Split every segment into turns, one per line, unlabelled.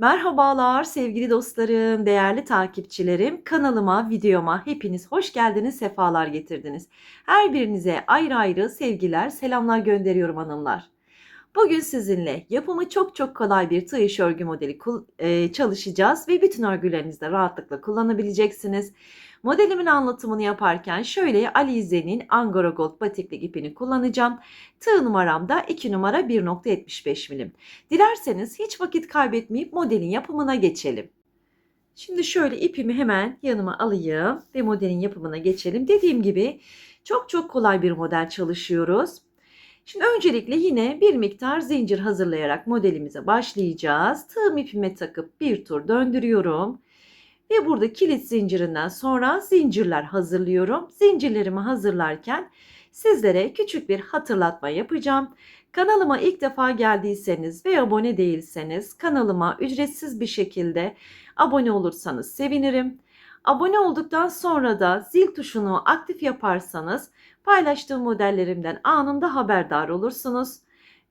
Merhabalar sevgili dostlarım, değerli takipçilerim. Kanalıma, videoma hepiniz hoş geldiniz, sefalar getirdiniz. Her birinize ayrı ayrı sevgiler, selamlar gönderiyorum hanımlar. Bugün sizinle yapımı çok çok kolay bir tığ örgü modeli e, çalışacağız ve bütün örgülerinizde rahatlıkla kullanabileceksiniz. Modelimin anlatımını yaparken şöyle Alize'nin Angora Gold batiklik ipini kullanacağım. Tığ numaram da 2 numara 1.75 milim. Dilerseniz hiç vakit kaybetmeyip modelin yapımına geçelim. Şimdi şöyle ipimi hemen yanıma alayım ve modelin yapımına geçelim. Dediğim gibi çok çok kolay bir model çalışıyoruz. Şimdi öncelikle yine bir miktar zincir hazırlayarak modelimize başlayacağız. Tığım ipime takıp bir tur döndürüyorum. Ve burada kilit zincirinden sonra zincirler hazırlıyorum. Zincirlerimi hazırlarken sizlere küçük bir hatırlatma yapacağım. Kanalıma ilk defa geldiyseniz ve abone değilseniz kanalıma ücretsiz bir şekilde abone olursanız sevinirim. Abone olduktan sonra da zil tuşunu aktif yaparsanız paylaştığım modellerimden anında haberdar olursunuz.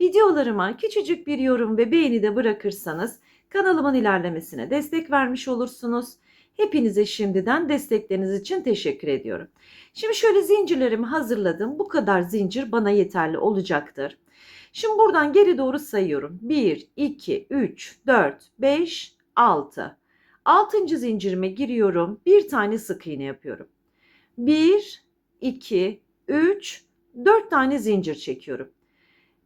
Videolarıma küçücük bir yorum ve beğeni de bırakırsanız kanalımın ilerlemesine destek vermiş olursunuz. Hepinize şimdiden destekleriniz için teşekkür ediyorum. Şimdi şöyle zincirlerimi hazırladım. Bu kadar zincir bana yeterli olacaktır. Şimdi buradan geri doğru sayıyorum. 1, 2, 3, 4, 5, 6. 6. zincirime giriyorum. Bir tane sık iğne yapıyorum. 1, 2, 3, 4 tane zincir çekiyorum.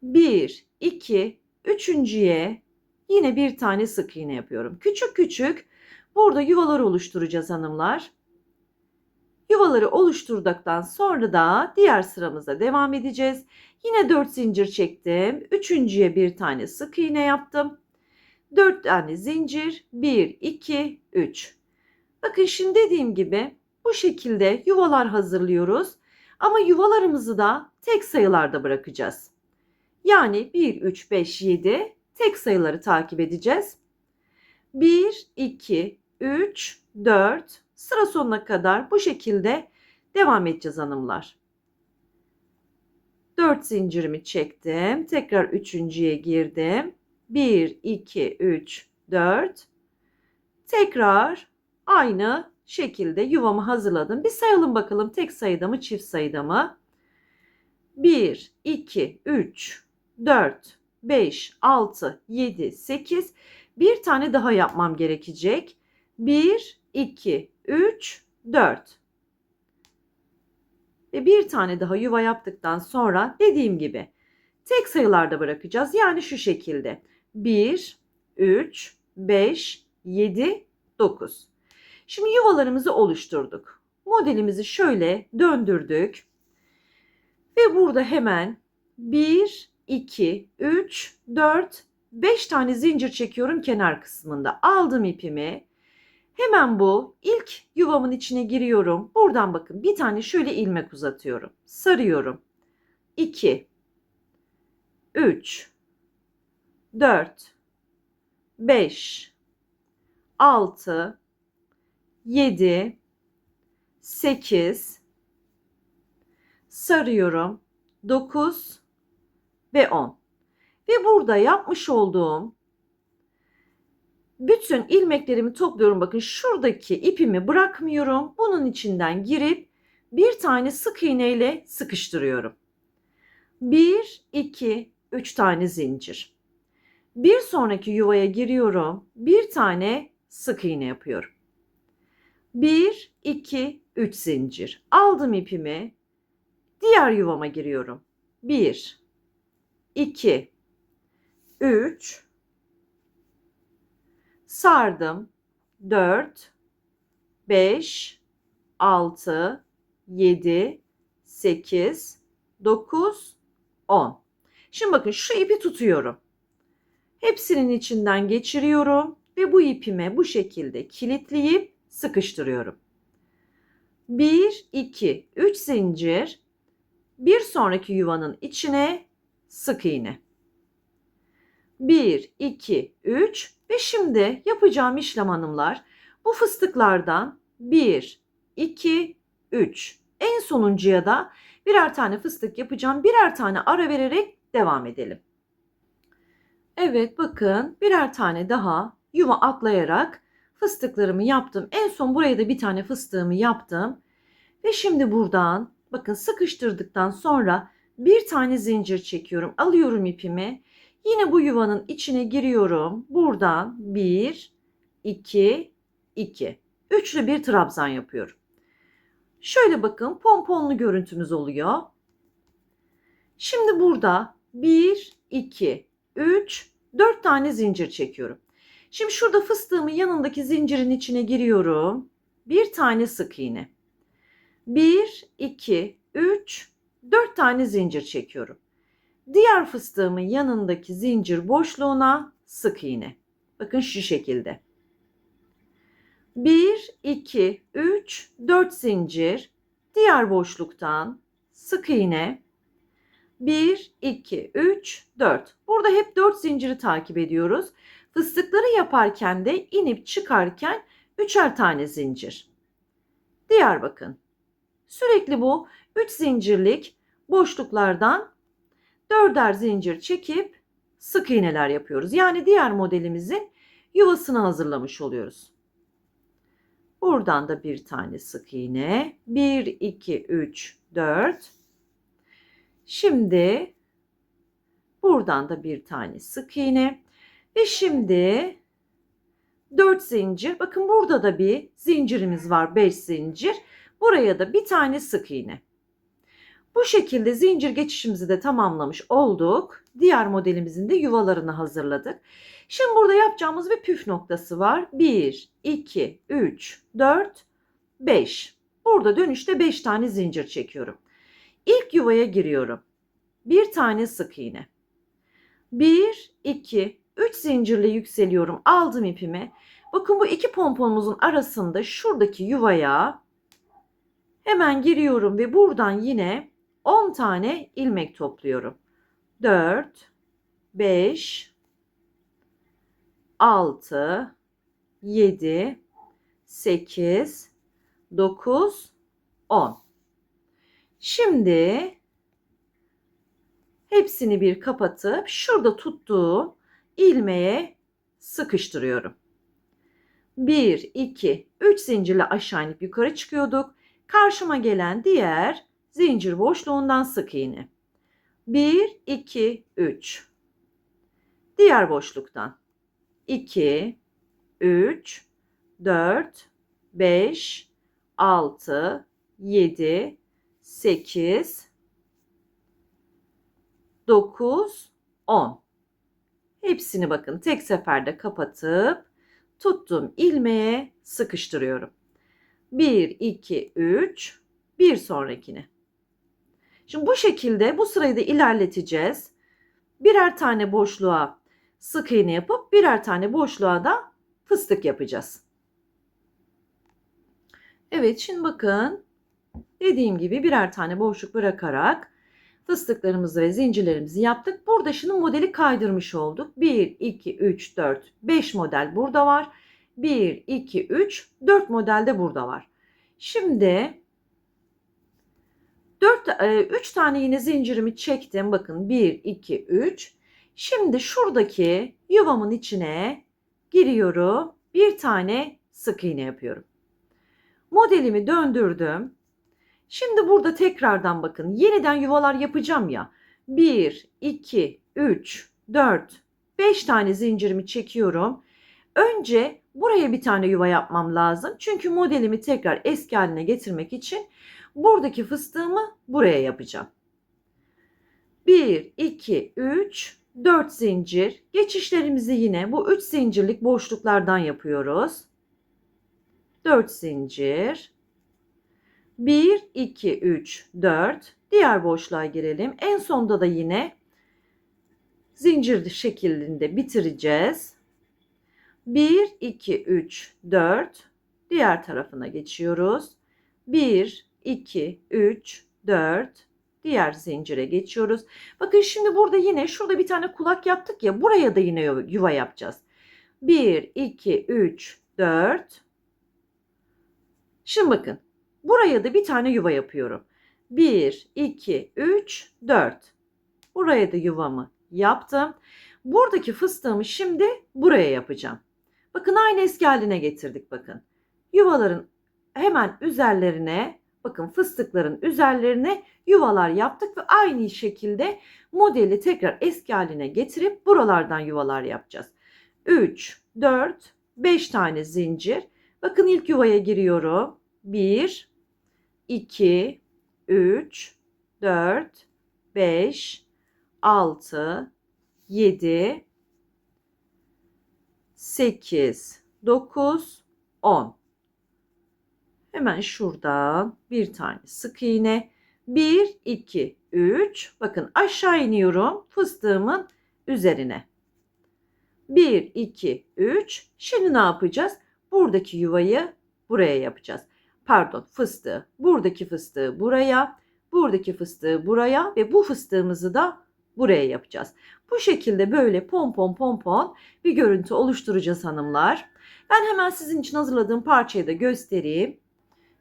1, 2, üçüncüye yine bir tane sık iğne yapıyorum. Küçük küçük burada yuvalar oluşturacağız hanımlar. Yuvaları oluşturduktan sonra da diğer sıramıza devam edeceğiz. Yine 4 zincir çektim. Üçüncüye bir tane sık iğne yaptım. 4 tane zincir. 1, 2, 3. Bakın şimdi dediğim gibi bu şekilde yuvalar hazırlıyoruz. Ama yuvalarımızı da tek sayılarda bırakacağız. Yani 1, 3, 5, 7 tek sayıları takip edeceğiz. 1, 2, 3, 4 sıra sonuna kadar bu şekilde devam edeceğiz hanımlar. 4 zincirimi çektim. Tekrar üçüncüye girdim. 1, 2, 3, 4. Tekrar aynı şekilde yuvamı hazırladım. Bir sayalım bakalım tek sayıda mı çift sayıda mı? 1, 2, 3, 4, 5, 6, 7, 8. Bir tane daha yapmam gerekecek. 1, 2, 3, 4. Ve bir tane daha yuva yaptıktan sonra dediğim gibi tek sayılarda bırakacağız. Yani şu şekilde. 1, 3, 5, 7, 9. Şimdi yuvalarımızı oluşturduk. Modelimizi şöyle döndürdük. Ve burada hemen 1, 2, 3, 4, 5 tane zincir çekiyorum kenar kısmında. Aldım ipimi. Hemen bu ilk yuvamın içine giriyorum. Buradan bakın bir tane şöyle ilmek uzatıyorum. Sarıyorum. 2 3 4 5 6 7 8 sarıyorum. 9 ve 10. Ve burada yapmış olduğum bütün ilmeklerimi topluyorum. Bakın şuradaki ipimi bırakmıyorum. Bunun içinden girip bir tane sık iğne ile sıkıştırıyorum. 1, 2, 3 tane zincir. Bir sonraki yuvaya giriyorum. Bir tane sık iğne yapıyorum. 1, 2, 3 zincir. Aldım ipimi. Diğer yuvama giriyorum. 1, 2, 3, sardım. 4, 5, 6, 7, 8, 9, 10. Şimdi bakın şu ipi tutuyorum. Hepsinin içinden geçiriyorum ve bu ipime bu şekilde kilitleyip sıkıştırıyorum. 1, 2, 3 zincir. Bir sonraki yuvanın içine sık iğne. 1, 2, 3 ve şimdi yapacağım işlem hanımlar bu fıstıklardan 1, 2, 3 en sonuncuya da birer tane fıstık yapacağım. Birer tane ara vererek devam edelim. Evet bakın birer tane daha yuva atlayarak fıstıklarımı yaptım. En son buraya da bir tane fıstığımı yaptım. Ve şimdi buradan bakın sıkıştırdıktan sonra bir tane zincir çekiyorum. Alıyorum ipimi. Yine bu yuvanın içine giriyorum. Buradan 1, 2, 2. Üçlü bir trabzan yapıyorum. Şöyle bakın pomponlu görüntümüz oluyor. Şimdi burada 1, 2, 3, 4 tane zincir çekiyorum. Şimdi şurada fıstığımın yanındaki zincirin içine giriyorum. Bir tane sık iğne. 1, 2, 3, 4 tane zincir çekiyorum. Diğer fıstığımın yanındaki zincir boşluğuna sık iğne. Bakın şu şekilde. 1, 2, 3, 4 zincir. Diğer boşluktan sık iğne. 1, 2, 3, 4. Burada hep 4 zinciri takip ediyoruz. Fıstıkları yaparken de inip çıkarken üçer tane zincir. Diğer bakın. Sürekli bu 3 zincirlik boşluklardan dörder zincir çekip sık iğneler yapıyoruz. Yani diğer modelimizin yuvasını hazırlamış oluyoruz. Buradan da bir tane sık iğne. 1, 2, 3, 4. Şimdi buradan da bir tane sık iğne. Ve şimdi 4 zincir. Bakın burada da bir zincirimiz var 5 zincir. Buraya da bir tane sık iğne. Bu şekilde zincir geçişimizi de tamamlamış olduk. Diğer modelimizin de yuvalarını hazırladık. Şimdi burada yapacağımız bir püf noktası var. 1, 2, 3, 4, 5. Burada dönüşte 5 tane zincir çekiyorum. İlk yuvaya giriyorum. Bir tane sık iğne. 1, 2, 3 zincirle yükseliyorum. Aldım ipimi. Bakın bu iki pomponumuzun arasında şuradaki yuvaya hemen giriyorum ve buradan yine 10 tane ilmek topluyorum. 4, 5, 6, 7, 8, 9, 10. Şimdi hepsini bir kapatıp şurada tuttuğum ilmeğe sıkıştırıyorum. 1, 2, 3 zincirle aşağı inip yukarı çıkıyorduk. Karşıma gelen diğer zincir boşluğundan sık iğne. 1, 2, 3. Diğer boşluktan 2, 3, 4, 5, 6, 7, 8, 9, 10. Hepsini bakın tek seferde kapatıp tuttuğum ilmeğe sıkıştırıyorum. 1, 2, 3, bir sonrakini. Şimdi bu şekilde bu sırayı da ilerleteceğiz. Birer tane boşluğa sık iğne yapıp birer tane boşluğa da fıstık yapacağız. Evet şimdi bakın dediğim gibi birer tane boşluk bırakarak fıstıklarımızı ve zincirlerimizi yaptık. Burada şimdi modeli kaydırmış olduk. 1, 2, 3, 4, 5 model burada var. 1, 2, 3, 4 model de burada var. Şimdi 4, 3 tane yine zincirimi çektim. Bakın 1, 2, 3. Şimdi şuradaki yuvamın içine giriyorum. Bir tane sık iğne yapıyorum. Modelimi döndürdüm. Şimdi burada tekrardan bakın yeniden yuvalar yapacağım ya. 1, 2, 3, 4, 5 tane zincirimi çekiyorum. Önce buraya bir tane yuva yapmam lazım. Çünkü modelimi tekrar eski haline getirmek için buradaki fıstığımı buraya yapacağım. 1, 2, 3, 4 zincir. Geçişlerimizi yine bu 3 zincirlik boşluklardan yapıyoruz. 4 zincir. 1, 2, 3, 4. Diğer boşluğa girelim. En sonda da yine zincir şeklinde bitireceğiz. 1, 2, 3, 4. Diğer tarafına geçiyoruz. 1, 2, 3, 4. Diğer zincire geçiyoruz. Bakın şimdi burada yine şurada bir tane kulak yaptık ya. Buraya da yine yuva yapacağız. 1, 2, 3, 4. Şimdi bakın. Buraya da bir tane yuva yapıyorum. 1, 2, 3, 4. Buraya da yuvamı yaptım. Buradaki fıstığımı şimdi buraya yapacağım. Bakın aynı eski haline getirdik bakın. Yuvaların hemen üzerlerine bakın fıstıkların üzerlerine yuvalar yaptık ve aynı şekilde modeli tekrar eski haline getirip buralardan yuvalar yapacağız. 3, 4, 5 tane zincir. Bakın ilk yuvaya giriyorum. 1, 2, 3, 4, 5, 6, 7, 8, 9, 10. Hemen şuradan bir tane sık iğne. 1, 2, 3. Bakın aşağı iniyorum fıstığımın üzerine. 1, 2, 3. Şimdi ne yapacağız? Buradaki yuvayı buraya yapacağız. Pardon fıstığı. Buradaki fıstığı buraya. Buradaki fıstığı buraya ve bu fıstığımızı da buraya yapacağız. Bu şekilde böyle pompon pompon bir görüntü oluşturacağız hanımlar. Ben hemen sizin için hazırladığım parçayı da göstereyim.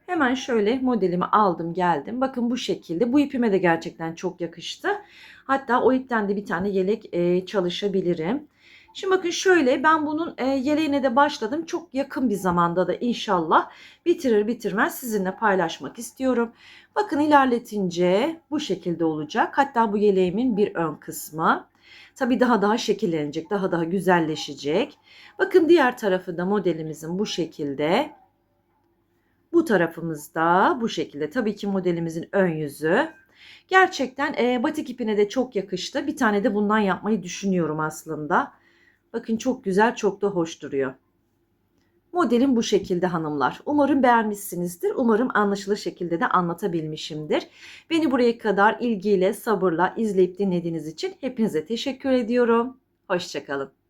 Hemen şöyle modelimi aldım geldim. Bakın bu şekilde. Bu ipime de gerçekten çok yakıştı. Hatta o ipten de bir tane yelek e, çalışabilirim. Şimdi bakın şöyle ben bunun e, yeleğine de başladım. Çok yakın bir zamanda da inşallah bitirir bitirmez sizinle paylaşmak istiyorum. Bakın ilerletince bu şekilde olacak. Hatta bu yeleğimin bir ön kısmı. Tabii daha daha şekillenecek, daha daha güzelleşecek. Bakın diğer tarafı da modelimizin bu şekilde. Bu tarafımız da bu şekilde. Tabii ki modelimizin ön yüzü. Gerçekten e, batik ipine de çok yakıştı. Bir tane de bundan yapmayı düşünüyorum aslında. Bakın çok güzel, çok da hoş duruyor. Modelim bu şekilde hanımlar. Umarım beğenmişsinizdir. Umarım anlaşılır şekilde de anlatabilmişimdir. Beni buraya kadar ilgiyle, sabırla izleyip dinlediğiniz için hepinize teşekkür ediyorum. Hoşçakalın.